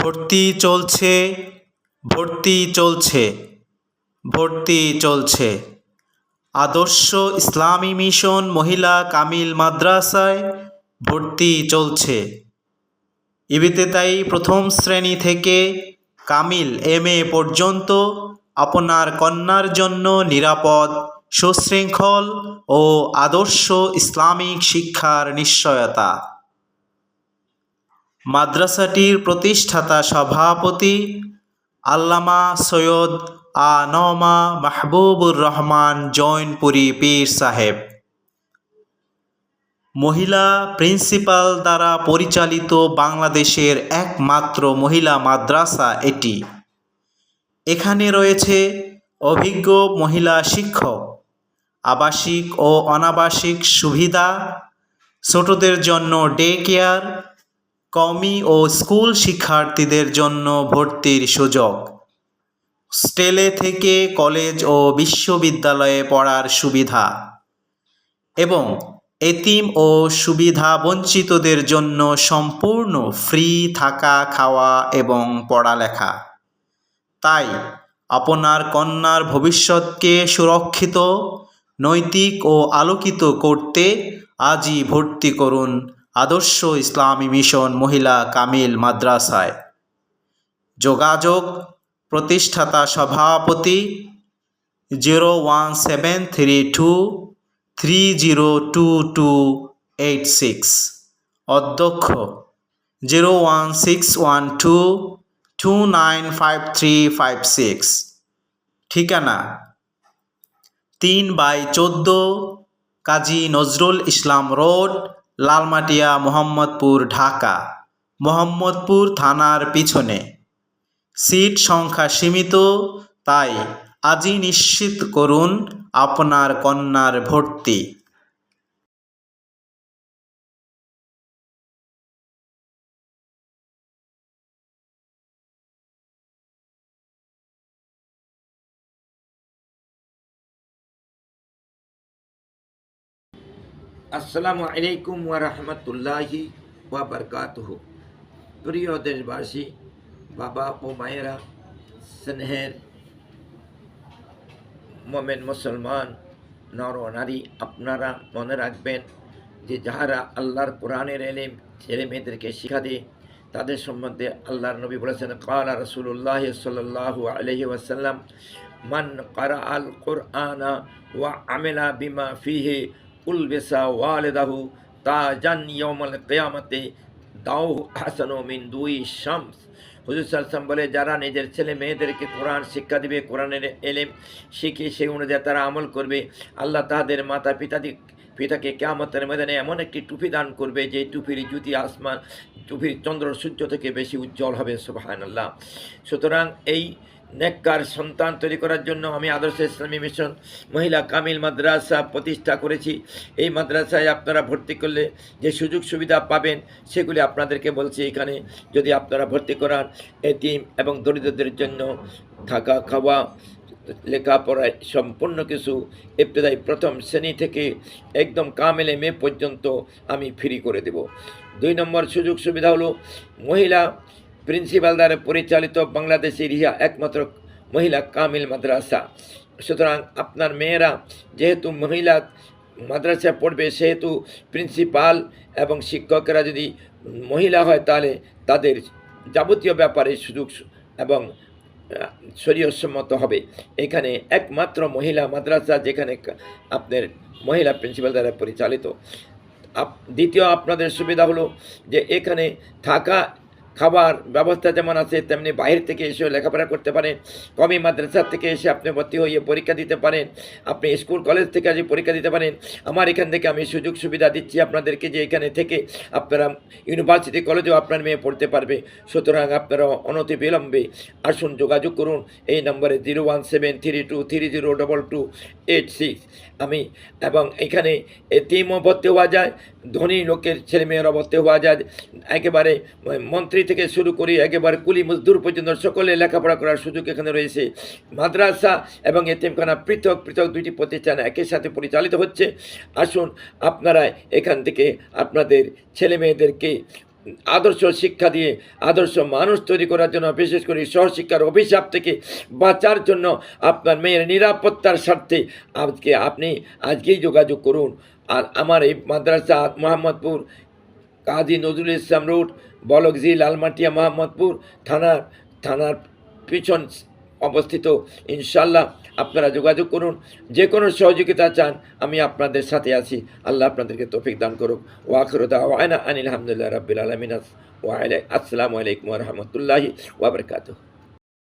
ভর্তি চলছে ভর্তি চলছে ভর্তি চলছে। আদর্শ ইসলামী মিশন মহিলা কামিল মাদ্রাসায় ভর্তি চলছে। ইবিতে তাই প্রথম শ্রেণি থেকে কামিল এম এ পর্যন্ত আপনার কন্যার জন্য নিরাপদ, সুশৃঙ্খল ও আদর্শ ইসলামিক শিক্ষার নিশ্চয়তা। মাদ্রাসাটির প্রতিষ্ঠাতা সভাপতি আল্লামা সৈয়দ আ নমা মাহবুবুর রহমান জৈনপুরী পীর সাহেব। মহিলা প্রিন্সিপাল দ্বারা পরিচালিত বাংলাদেশের একমাত্র মহিলা মাদ্রাসা এটি। এখানে রয়েছে অভিজ্ঞ মহিলা শিক্ষক, আবাসিক ও অনাবাসিক সুবিধা, ছোটদের জন্য ডে কেয়ার কমি ও স্কুল শিক্ষার্থীদের জন্য ভর্তির সুযোগ। স্টেলে থেকে কলেজ ও বিশ্ববিদ্যালয়ে পড়ার সুবিধা এবং এতিম ও সুবিধা বঞ্চিতদের জন্য সম্পূর্ণ ফ্রি থাকা, খাওয়া এবং পড়ালেখা। তাই আপনার কন্যার ভবিষ্যৎকে সুরক্ষিত, নৈতিক ও আলোকিত করতে আজই ভর্তি করুন আদর্শ ইসলামী মিশন মহিলা কামিল মাদ্রাসায়। যোগাযোগ প্রতিষ্ঠাতা সভাপতি zero one seven three two three zero two two eight six. অধ্যক্ষ zero one six one two two nine five three five six. ঠিকানা তিন বাই চোদ্দ কাজী নজরুল ইসলাম রোড লালমাটিয়া, মোহাম্মদপুর, ঢাকা। মোহাম্মদপুর থানার পিছনে। সিট সংখ্যা সীমিত, তাই আজই নিশ্চিত করুন আপনার কন্যার ভর্তি। আসসালামু আলাইকুম ওয়া রাহমাতুল্লাহি ওয়া বারাকাতুহু প্রিয় দেশবাসী বাবা ও মায়েরা স্নেহের মোমেন মুসলমান নর ও নারী আপনারা মনে রাখবেন যে যাহারা আল্লাহর কোরআনের এলেম ছেলে মেয়েদেরকে শিক্ষা দেয় তাদের সম্বন্ধে আল্লাহর নবী বলেছেন কালা রসুল্লাহ সাল্লাহ আলহি ওয়াসাল্লাম মান কারা আল কোরআনা ওয়া আমেলা বিমা ফিহে উলবেসা ওয়ালেদাহু তা জান ইয়মাল কেয়ামতে। দাও হাসানো মিন দুই শামস। হুজুর সালসাম বলে, যারা নিজের ছেলে মেয়েদেরকে কোরআন শিক্ষা দিবে, কোরআনের এলেম শিখে সেই অনুযায়ী তারা আমল করবে। আল্লাহ তাহাদের মাতা পিতাদি পিতাকে কেয়ামতের ময়দানে এমন একটি টুপি দান করবে, যে টুপির জ্যোতি আসমান টুপির চন্দ্র সূর্য থেকে বেশি উজ্জ্বল হবে সুবাহান আল্লাহ সুতরাং এই নেককার সন্তান তৈরি করার জন্য আমি আদর্শ ইসলামী মিশন, মহিলা কামিল মাদ্রাসা প্রতিষ্ঠা করেছি। এই মাদ্রাসায় আপনারা ভর্তি করলে যে সুযোগ সুবিধা পাবেন, সেগুলি আপনাদেরকে বলছি এখানে। যদি আপনারা ভর্তি করান, এতিম এবং দরিদ্রদের জন্য থাকা, খাওয়া, লেখাপড়ায় সম্পূর্ণ কিছু ইবতদায়ী প্রথম শ্রেণি থেকে একদম কামেলে মে পর্যন্ত আমি ফ্রি করে দেব। দুই নম্বর সুযোগ সুবিধা হলো মহিলা প্রিন্সিপাল দ্বারা পরিচালিত বাংলাদেশের ইহা একমাত্র মহিলা কামিল মাদ্রাসা। সুতরাং আপনার মেয়েরা যেহেতু মহিলা মাদ্রাসায় পড়বে, সেহেতু প্রিন্সিপাল এবং শিক্ষকেরা যদি মহিলা হয় তাহলে তাদের যাবতীয় ব্যাপারে সুযোগ এবং শরীয়সম্মত হবে। এখানে একমাত্র মহিলা মাদ্রাসা যেখানে আপনার মহিলা প্রিন্সিপাল দ্বারা পরিচালিত। দ্বিতীয় আপনাদের সুবিধা হলো যে এখানে থাকা খাবার ব্যবস্থা যেমন আছে, তেমনি বাইরে থেকে এসেও লেখাপড়া করতে পারেন। কমি মাদ্রাসা থেকে এসে আপনি ভর্তি হয়ে পরীক্ষা দিতে পারেন। আপনি স্কুল, কলেজ থেকে আজ পরীক্ষা দিতে পারেন। আমার এখান থেকে আমি সুযোগ সুবিধা দিচ্ছি আপনাদেরকে যে এখানে থেকে আপনারা ইউনিভার্সিটি, কলেজেও আপনার মেয়ে পড়তে পারবে। সুতরাং আপনারা অনতি বিলম্বে আসুন, যোগাযোগ করুন। এই নম্বরে zero one seven three two three zero double two eight six. আমি এবং এখানে এতিমও ভর্তি হওয়া যায়। ধনী লোকের ছেলেমেয়েরা ভর্তি হওয়া যায়। একেবারে মন্ত্রী থেকে শুরু করি, একেবারে কুলি মজদুর পর্যন্ত সকলে লেখাপড়া করার সুযোগ এখানে রয়েছে। মাদ্রাসা এবং এতিমখানা পৃথক পৃথক দুইটি প্রতিষ্ঠান একই সাথে পরিচালিত হচ্ছে। আসুন আপনারা এখান থেকে আপনাদের ছেলে মেয়েদেরকে আদর্শ শিক্ষা দিয়ে, আদর্শ মানুষ তৈরি করার জন্য, বিশেষ করে সহশিক্ষার অভিশাপ থেকে বাঁচার জন্য আপনার মেয়ের নিরাপত্তার স্বার্থে আজকে আপনি, আজকেই যোগাযোগ করুন। আর আমার এই মাদ্রাসা, মোহাম্মদপুর কাজী নজরুল ইসলাম রোড বলকজি লালমাটিয়া মোহাম্মদপুর থানার থানার পিছন অবস্থিত। ইনশাল্লাহ আপনারা যোগাযোগ করুন, যে কোনো সহযোগিতা চান, আমি আপনাদের সাথে আছি। আল্লাহ আপনাদেরকে তৌফিক দান করুক। ওয়াকরুদা ওয়াইনা আনিল আহমদুল্লাহ রাবিল আলমিন। আসসালামু আলাইকুম রহমতুল্লাহি ওয়াবরকাতুহ